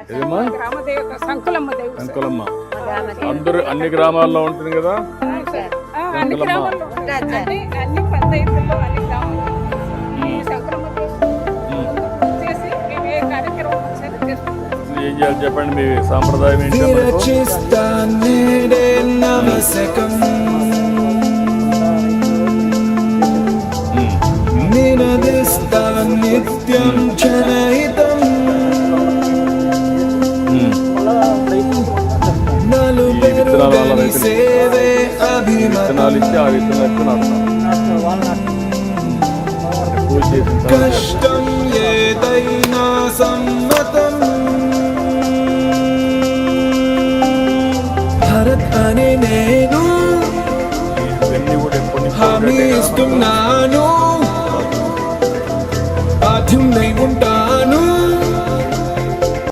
ఏదమ్మా గ్రామ దేవత సంకులమ్మ దేవత అంకులమ్మ అందరూ అన్ని గ్రామాల్లో ఉంటుంది కదా? ఏ చేయాలి చెప్పండి మీ సాంప్రదాయం ఏంటి నిత్యం జనహితం సేవే విత్తనాలు ఇచ్చి ఆ విత్తనాలు నాటుతాం కష్టం ఏదైనా సమ్మతం భరత్ అనే నేను హామీ ఇస్తున్నాను కదా? నై ఉంటా